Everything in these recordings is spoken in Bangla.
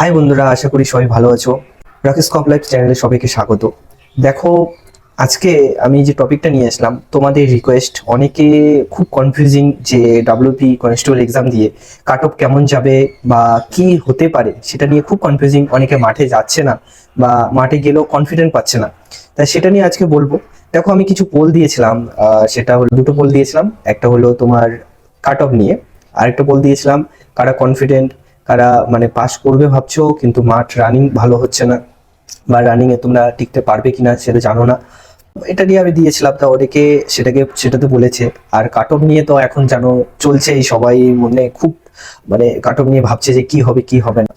হাই বন্ধুরা, আশা করি সবাই ভালো আছো। রাকেশ কপ লাইফ চ্যানেলে সবাইকে স্বাগত। দেখো, আজকে আমি যে টপিকটা নিয়ে আসলাম, তোমাদের রিকোয়েস্ট অনেকে খুব কনফিউজিং যে ডাব্লিউপি কনস্টেবল এক্সাম দিয়ে কাট অফ কেমন যাবে বা কি হতে পারে, সেটা নিয়ে খুব কনফিউজিং অনেকে মাঠে যাচ্ছে না বা মাঠে গেলেও কনফিডেন্ট পাচ্ছে না। তাই সেটা নিয়ে আজকে বলব। দেখো, আমি কিছু পোল দিয়েছিলাম সেটা হলো দুটো পোল দিয়েছিলাম, একটা হলো তোমার কাট অফ নিয়ে, আরেকটা পোল দিয়েছিলাম, কারা কনফিডেন্ট কারা মানে পাস করবে ভাবছ, কিন্তু মাঠ রানিং ভালো হচ্ছে না বা রানিং এ তোমরা টিকতে পারবে কিনা সেটা জানো না। এটা নিয়ে আমি দিয়েছিলাম, তা অনেকে সেটাকে, সেটাতে বলেছে। আর কাট অফ নিয়ে তো এখন জানো চলছেই, সবাই মনে খুব মানে কাট অফ নিয়ে ভাবছে যে কি হবে কি হবে না।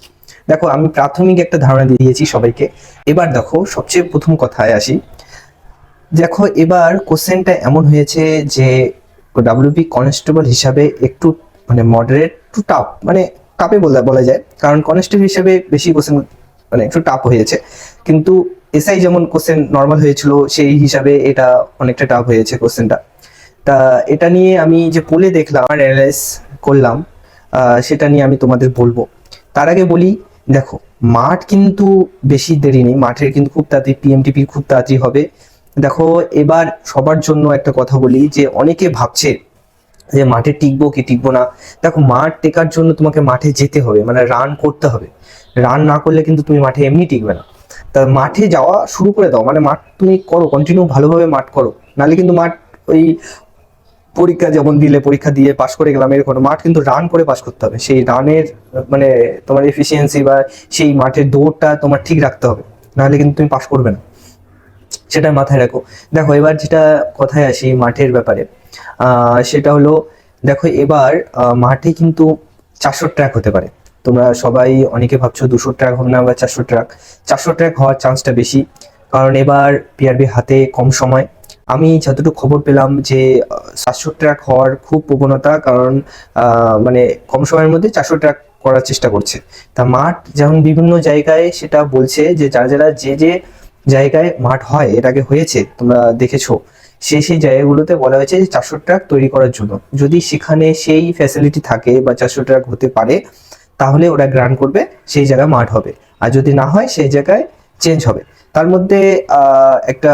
দেখো, আমি প্রাথমিক একটা ধারণা দিয়ে দিয়েছি সবাইকে। এবার দেখো, সবচেয়ে প্রথম কথায় আসি। দেখো, এবার কোশ্চেনটা এমন হয়েছে যে ডাব্লিউপি কনস্টেবল হিসাবে একটু মানে মডারেট টু টাফ মানে টাফে বলা যায়। কারণ কনস্টেবল হিসাবে বেশি কোশ্চেন মানে একটু টাফ হয়েছে। কিন্তু এসআই যেমন কোশ্চেন নর্মাল হয়েছিল, সেই হিসাবে এটা অনেকটা টাফ হয়েছে কোশ্চেনটা তা এটা নিয়ে আমি যে পোলে দেখলাম আর অ্যানালাইজ করলাম সেটা নিয়ে আমি তোমাদের বলব। তার আগে বলি, দেখো, মাঠ কিন্তু বেশি দেরি নেই। মাঠের কিন্তু খুব তাড়াতাড়ি পিএমটিপি খুব তাড়াতাড়ি হবে। দেখো, এবার সবার জন্য একটা কথা বলি যে, অনেকে ভাবছে যে মাঠে টিকবো কি টিকবো না, দেখো মাঠ টেকার জন্য তোমাকে মাঠে যেতে হবে মানে রান করতে হবে। রান না করলে কিন্তু তুমি মাঠে এমনি টিকবে না। তা মাঠে যাওয়া শুরু করে দাও মানে মাঠ তুমি করো কন্টিনিউ ভালোভাবে মাঠ করো। নাহলে কিন্তু মাঠ ওই পরীক্ষা যেমন দিলে, পরীক্ষা দিয়ে পাশ করে গেলাম এরকম, মাঠ কিন্তু রান করে পাশ করতে হবে। সেই রানের মানে তোমার এফিসিয়েন্সি বা সেই মাঠের দৌড়টা তোমার ঠিক রাখতে হবে। নাহলে কিন্তু তুমি পাশ করবে না। সেটা মাথায় রাখো। দেখো এবার যেটা কথায় আসি মাঠের ব্যাপারে। সেটা হলো, দেখো এবার মাঠে কিন্তু চারশো ট্র্যাক হতে পারে। তোমরা সবাই অনেকে ভাবছ দুশো ট্র্যাক হবে না বা চারশো ট্র্যাক চারশো ট্র্যাক হওয়ার চান্সটা বেশি, কারণ এবার পিআরবি হাতে কম সময়। আমি যতটুকু খবর পেলাম যে সাতশো ট্র্যাক হওয়ার খুব প্রবণতা, কারণ মানে কম সময়ের মধ্যে চারশো ট্র্যাক করার চেষ্টা করছে। তা মাঠ যেমন বিভিন্ন জায়গায় সেটা বলছে যে, যারা যারা যে যে জায়গায় মাঠ হয় আগে হয়েছে, তোমরা দেখেছ। সেই সেই জায়গাগুলোতে বলা হয়েছে যে চারশো ট্রাক তৈরি করার জন্য। যদি সেখানে সেই ফ্যাসিলিটি থাকে বা চারশো ট্রাক হতে পারে, তাহলে ওরা গ্রান্ট করবে, সেই জায়গায় মাঠ হবে। আর যদি না হয়, সেই জায়গায় চেঞ্জ হবে। তার মধ্যে একটা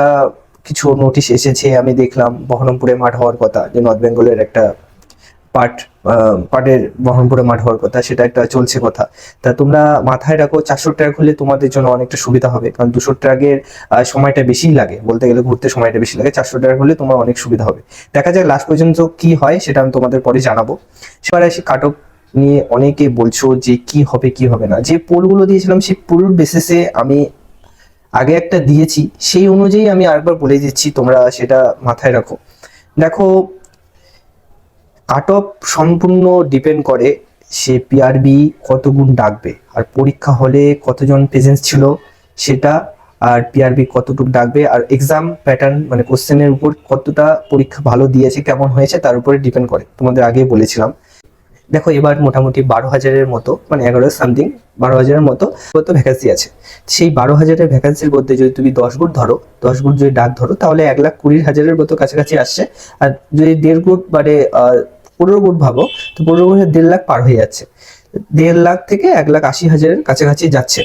কিছু নোটিশ এসেছে, আমি দেখলাম বহরমপুরে মাঠ হওয়ার কথা, যে নর্থ বেঙ্গলের একটা পার্ট পার্টের বহরমপুরে মাঠ হওয়ার কথা, সেটা একটা চলছে কথা। তা তোমরা মাথায় রাখো, চারশো ট্র্যাক হলে তোমাদের জন্য অনেকটা সুবিধা হবে, কারণ দুশো ট্র্যাকের সময়টা বেশিই লাগে। বলতে গেলে ঘুরতে সময়টা বেশি লাগে, চারশো ট্র্যাক হলে তোমার অনেক সুবিধা হবে। দেখা যাক লাস্ট পর্যন্ত কি হয়, সেটা আমি তোমাদের পরে জানাব। সেবার আসি কাটক নিয়ে অনেকে বলছো যে কি হবে কি হবে না। যে পোলগুলো দিয়েছিলাম, সেই পোল বেসিসে আমি আগে একটা দিয়েছি। সেই অনুযায়ী আমি আরেকবার বলে দিচ্ছি, তোমরা সেটা মাথায় রাখো। দেখো কাট অফ সম্পূর্ণ ডিপেন্ড করে সে পিআরবি কত গুণ ডাকবে, আর পরীক্ষা হলে কতজন প্রেজেন্স ছিল সেটা, আর পিআরবি কতটুকু ডাকবে, আর এক্সাম প্যাটার্ন মানে কোশ্চেনের উপর কতটা পরীক্ষা ভালো দিয়েছে, কেমন হয়েছে, তার উপরে ডিপেন্ড করে। তোমাদের আগে বলেছিলাম। দেখো এবার মোটামুটি বারো হাজারের মতো মানে এগারো সামথিং বারো হাজারের মতো মতো ভ্যাকান্সি আছে। সেই বারো হাজারের ভ্যাকান্সির মধ্যে যদি তুমি দশ গুণ ধরো, দশ গুণ যদি ডাক ধরো, তাহলে এক লাখ কুড়ি হাজারের মতো কাছাকাছি আসছে। আর যদি দেড় গুণ মানে পনেরো গুণ ভাবো, তো পনেরো গুণে দেড় লাখ পার হয়ে যাচ্ছে। দেড় লাখ থেকে এক লাখ আশি হাজারের কাছাকাছি যাচ্ছে।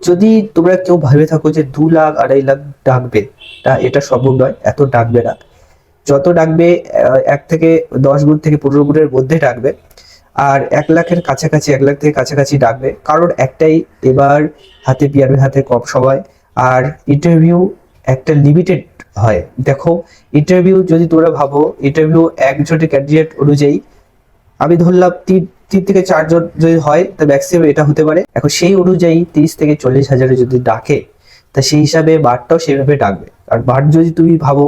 যদি তোমরা কেউ ভেবে থাকো যে দু লাখ আড়াই লাখ ডাকবে, তা এটা সম্ভব নয়, এত ডাকবে না। যত ডাকবে এক থেকে দশ গুণ থেকে পনেরো গুণের মধ্যে ডাকবে, আর এক লাখের কাছাকাছি, এক লাখ থেকে কাছাকাছি ডাকবে। কারণ একটাই, এবার হাতে পিয়ারের হাতে কম সময়, আর ইন্টারভিউ একটা লিমিটেড হয়। দেখো ইন্টারভিউ যদি তোমরা ভাবো ইন্টারভিউ একজনের ক্যান্ডিডেট অনুযায়ী আমি ধরলাম তিন তিন থেকে চারজন যদি হয়, তা ম্যাক্সিমাম এটা হতে পারে। এখন সেই অনুযায়ী তিরিশ থেকে চল্লিশ হাজারে যদি ডাকে, তা সেই হিসাবে বারটাও সেভাবে ডাকবে। আর বার যদি তুমি ভাবো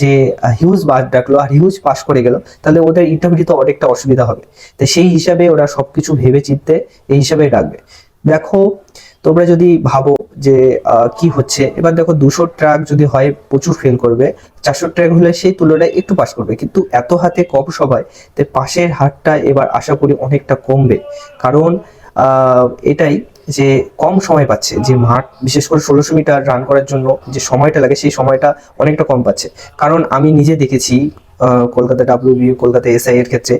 যে হিউজ বার ডাকলো আর হিউজ পাস করে গেল, তাহলে ওদের ইন্টারভিউ তো অনেকটা অসুবিধা হবে। তো সেই হিসাবে ওরা সবকিছু ভেবে চিনতে এই হিসাবে ডাকবে। দেখো, তোমরা যদি ভাবো যে কি হচ্ছে? এবার দেখো দুশো ট্রাক যদি হয়, প্রচুর ফেল করবে। চারশো ট্রাক হলে সেই তুলনায় একটু পাস করবে। কিন্তু এত হাতে কম সবাই তো পাশের হারটা এবার আশা করি অনেকটা কমবে। কারণ এটাই যে, কম সময় পাচ্ছে। যে মাঠ, বিশেষ করে ষোলোশো মিটার রান করার জন্য যে সময়টা লাগে, সেই সময়টা অনেকটা কম পাচ্ছে। কারণ আমি নিজে দেখেছি কলকাতা ডাব্লিউবি কলকাতা এসআই এর ক্ষেত্রে,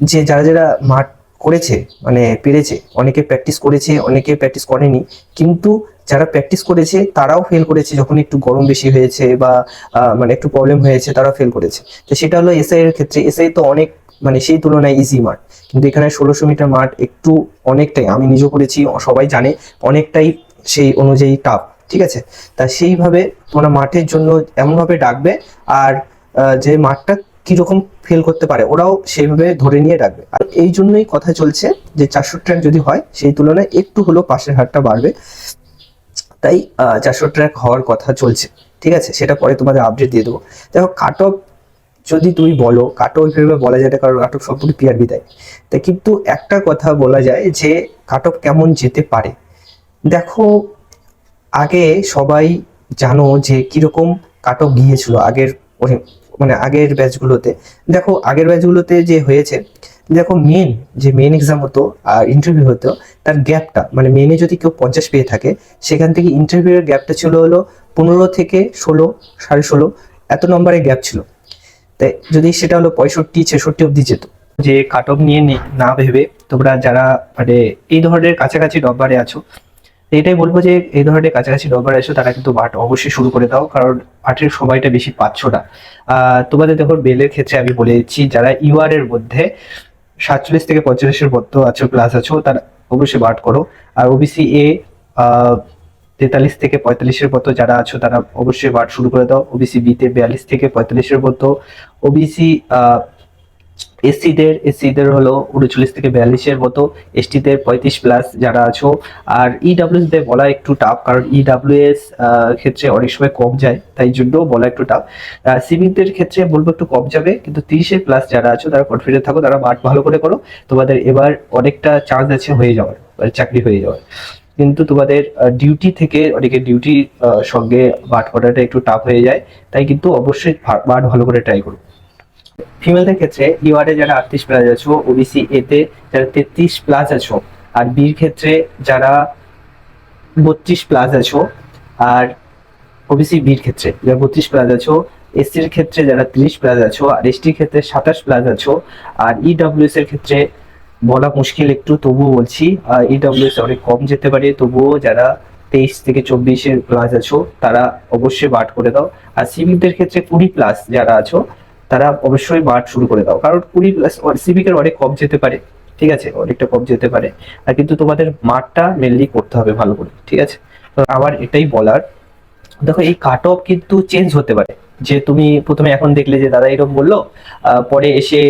যে যারা যারা মাঠ করেছে মানে পেরেছে, অনেকে প্র্যাকটিস করেছে, অনেকে প্র্যাকটিস করেনি, কিন্তু যারা প্র্যাকটিস করেছে তারাও ফেল করেছে যখন একটু গরম বেশি হয়েছে বা মানে একটু প্রবলেম হয়েছে তারাও ফেল করেছে। তো সেটা হলো এসআই এর ক্ষেত্রে এসআই তো অনেক মানে সেই তুলনায় ইজি মাঠ কিন্তু এখানে ষোলোশো মিটার মাঠ একটু অনেকটাই, আমি নিজেও করেছি, সবাই জানে, অনেকটাই সেই অনুযায়ী টাফ ঠিক আছে? তা সেইভাবে তোমরা মাঠের জন্য এমনভাবে ডাকবে, আর যে মাঠটা কীরকম ফেল করতে পারে, ওরাও সেইভাবে ধরে নিয়ে রাখবে। আর এই জন্যই কথা চলছে যে চারশো ট্র্যাক যদি হয়, সেই তুলনায় একটু হলেও পাশের হারটা বাড়বে। তাই চারশো ট্র্যাক হওয়ার কথা চলছে। ঠিক আছে, সেটা পরে তোমাদের আপডেট দিয়ে দেবো। দেখো কাট অফ যদি তুমি বলো কাট অফ হিসেবে বলা যায় কারণ কাট অফ সম্পূর্ণ পিআরবি দেয় তা কিন্তু একটা কথা বলা যায় যে কাট অফ কেমন যেতে পারে? দেখো, আগে সবাই জানো যে কীরকম কাট অফ গিয়েছিল আগের মানে আগের ব্যাচগুলোতে দেখো, আগের ব্যাচগুলোতে যে হয়েছে, দেখো মেন যে মেন এক্সাম হতো আর ইন্টারভিউ হতো, তার গ্যাপটা মানে মেনে যদি কেউ পঞ্চাশ পেয়ে থাকে, সেখান থেকে ইন্টারভিউয়ের গ্যাপটা ছিল হলো পনেরো থেকে ষোলো, সাড়ে ষোলো, এত নম্বরের গ্যাপ ছিল। তাই যদি সেটা হলো পঁয়ষট্টি, ছেষট্টি অবধি যেত। যে কাট অফ নিয়ে নে- ভেবে তোমরা যারা মানে এই ধরনের কাছাকাছি নম্বরে আছো এটাই বলব যে এই ধরনের কাছাকাছি নম্বরে আছো তারা কিন্তু বাট অবশ্যই শুরু করে দাও, কারণ পাঠের সময়টা বেশি পাচ্ছ না। তোমাদের দেখো বেলের ক্ষেত্রে আমি বলে দিচ্ছি, যারা ইউআর এর মধ্যে সাতচল্লিশ থেকে পঁয়তাল্লিশের মতো আছো ক্লাস আছো, তারা অবশ্যই বাট করো। আর ওবিসি এ তেতাল্লিশ থেকে পঁয়তাল্লিশের মতো যারা আছো, তারা অবশ্যই বাট শুরু করে দাও। ওবিসি বিতে বিয়াল্লিশ থেকে পঁয়তাল্লিশের মতো ওবিসি এসসিদের এসসিদের হলো উনচল্লিশ থেকে বিয়াল্লিশের মতো, এসটিদের পঁয়ত্রিশ প্লাস যারা আছো। আর ইডাব্লিউএস দের বলা একটু টাফ কারণ ইডাব্লিউএস ক্ষেত্রে অনেক সময় কম যায়, তাই জন্য বলা একটু টাফ সিভিকদের ক্ষেত্রে বলব একটু কম যাবে, কিন্তু তিরিশের প্লাস যারা আছো, তারা কনফিডেন্ট থাকো, তারা মাঠ ভালো করে করো। তোমাদের এবার অনেকটা চান্স আছে হয়ে যাওয়ার মানে চাকরি হয়ে যাওয়ার। কিন্তু তোমাদের ডিউটি থেকে অনেকে ডিউটি সঙ্গে বাট করাটা একটু টাফ হয়ে যায়, তাই কিন্তু অবশ্যই বাট ভালো করে ট্রাই করো। ফিমেলদের ক্ষেত্রে ইউআরে যারা আটত্রিশ প্লাস আছো ওবিসি এতে যারা তেত্রিশ প্লাস আছো, আর বির ক্ষেত্রে যারা বত্রিশ প্লাস আছো, আর ওবিসি বির ক্ষেত্রে যারা বত্রিশ প্লাস আছো এসসির ক্ষেত্রে যারা তিরিশ প্লাস আছো, আর এসটির ক্ষেত্রে সাতাশ প্লাস আছো, আর ইডব্লিউএস এর ক্ষেত্রে বলা মুশকিল একটু, তবুও বলছি ইডব্লিউএস অনেক কম যেতে পারে, তবুও যারা তেইশ থেকে চব্বিশের প্লাস আছো, তারা অবশ্যই বাট করে দাও, আর সিভিকদের ক্ষেত্রে কুড়ি প্লাস যারা আছো তারা অবশ্যই মাঠ শুরু করে দাও। কারণ কুড়ি সিভিকের অনেক কম যেতে পারে, ঠিক আছে? অনেকটা কম যেতে পারে। আর কিন্তু তোমাদের মাঠটা মেনলি করতে হবে ভালো করে, ঠিক আছে? তো আমার এটাই বলার। দেখো, এই কাট অফ কিন্তু চেঞ্জ হতে পারে। যে তুমি প্রথমে এখন দেখলে যে দাদা এরকম বলল পরে এসে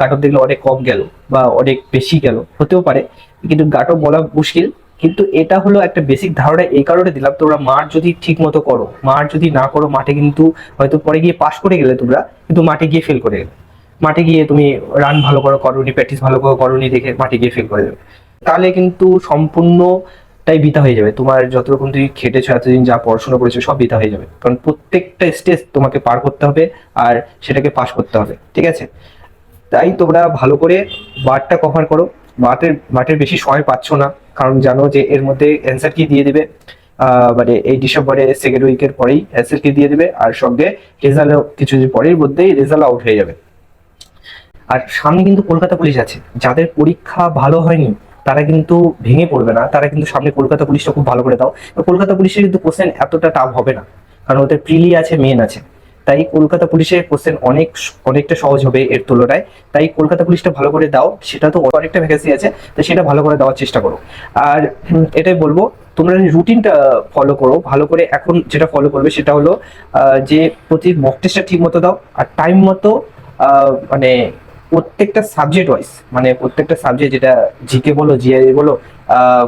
কাট অফ দেখলে অনেক কম গেল বা অনেক বেশি গেল, হতেও পারে। কিন্তু কাট অফ বলা মুশকিল। কিন্তু এটা হলো একটা বেসিক ধারণা, এই কারণে দিলাম, তোমরা মাঠ যদি ঠিক মতো করো মাঠ যদি না করো, মাঠে কিন্তু হয়তো পরে গিয়ে পাশ করে গেলে তোমরা, কিন্তু মাঠে গিয়ে ফেল করে গেলে। মাঠে গিয়ে তুমি রান ভালো করো, করনি প্র্যাকটিস ভালো করো, করনি দেখে মাঠে গিয়ে ফেল করে দেবে তাহলে কিন্তু সম্পূর্ণটাই বিতা হয়ে যাবে। তোমার যত রকম তুমি খেটেছো, এতদিন যা পড়াশোনা করেছ, সব বিতা হয়ে যাবে। কারণ প্রত্যেকটা স্টেজ তোমাকে পার করতে হবে আর সেটাকে পাস করতে হবে, ঠিক আছে? তাই তোমরা ভালো করে বারটা কভার করো। মাঠের মাঠের বেশি সময় পাচ্ছ না, কারণ জানো যে এর মধ্যে অ্যান্সার কি দিয়ে দিবে মানে এই ডিসেম্বরে সেকেন্ড উইকের পরেই অ্যান্সার কি দিয়ে দিবে, আর সঙ্গে রেজাল্ট কিছুদিন পরের মধ্যেই রেজাল্ট আউট হয়ে যাবে। আর সামনে কিন্তু কলকাতা পুলিশ আছে, যাদের পরীক্ষা ভালো হয়নি, তারা কিন্তু ভেঙে পড়বে না, তারা কিন্তু সামনে কলকাতা পুলিশটা খুব ভালো করে দাও। কলকাতা পুলিশের কিন্তু কোশ্চেন এতটা টাফ হবে না, কারণ ওদের প্রিলি আছে মেন আছে। তাই কলকাতা পুলিশের কোশ্চেন অনেক, অনেকটা সহজ হবে এর তুলনায়। তাই কলকাতা পুলিশটা ভালো করে দাও, সেটা তো অনেকটা ভ্যাকেন্সি আছে, তো সেটা ভালো করে দেওয়ার চেষ্টা করো। আর এটাই বলব, তোমরা রুটিনটা ফলো করো, ভালো করে এখন যেটা ফলো করবে সেটা হলো যে প্রতি মক টেস্টটা ঠিক মতো দাও, আর টাইম মতো মানে প্রত্যেকটা সাবজেক্ট ওয়াইজ মানে প্রত্যেকটা সাবজেক্ট যেটা জিকে বলো জিআই বলো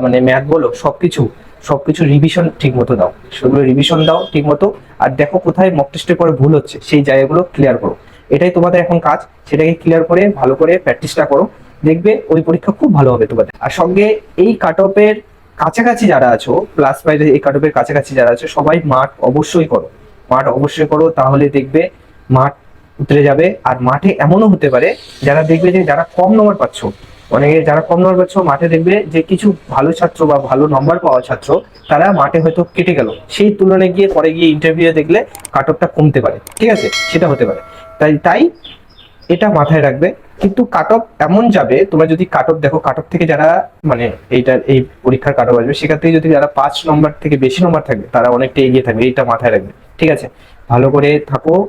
মানে ম্যাথ বলো, সবকিছু সবকিছু রিভিশন ঠিক মতো দাও। সেগুলো রিভিশন দাও ঠিক মতো আর দেখো কোথায় মক টেস্টের পরে ভুল হচ্ছে, সেই জায়গাগুলো ক্লিয়ার করো। এটাই তোমাদের এখন কাজ, সেটাকে ক্লিয়ার করে, ভালো করে প্র্যাকটিসটা করো। দেখবে ওই পরীক্ষা খুব ভালো হবে তোমাদের। আর সঙ্গে এই কাট অফের কাছাকাছি যারা আছো প্লাস ফাইভ এই কাট অফের কাছাকাছি যারা আছো, সবাই মাঠ অবশ্যই করো। মাঠ অবশ্যই করো, তাহলে দেখবে মাঠ উতরে যাবে। আর মাঠে এমনও হতে পারে, যারা দেখবে যে যারা কম নম্বর পাচ্ছ অনেকে যারা কম নম্বর পাচ্ছ মাঠে দেখবে যে কিছু ভালো ছাত্র বা ভালো নম্বর পাওয়া ছাত্র, তারা মাঠে হয়তো কেটে গেল। সেই তুলনায় গিয়ে পরে গিয়ে ইন্টারভিউ দেখলে কাট অফটা কমতে পারে। ঠিক আছে? সেটা হতে পারে। তাই তাই এটা মাথায় রাখবে। কিন্তু কাট অফ এমন যাবে, তোমরা যদি কাট অফ দেখো কাট অফ থেকে যারা মানে এইটার এই পরীক্ষার কাট অফ আসবে, সেখান থেকে যদি যারা পাঁচ নম্বর থেকে বেশি নম্বর থাকবে, তারা অনেকটা এগিয়ে থাকবে। এইটা মাথায় রাখবে। ঠিক আছে? ভালো করে থাকো।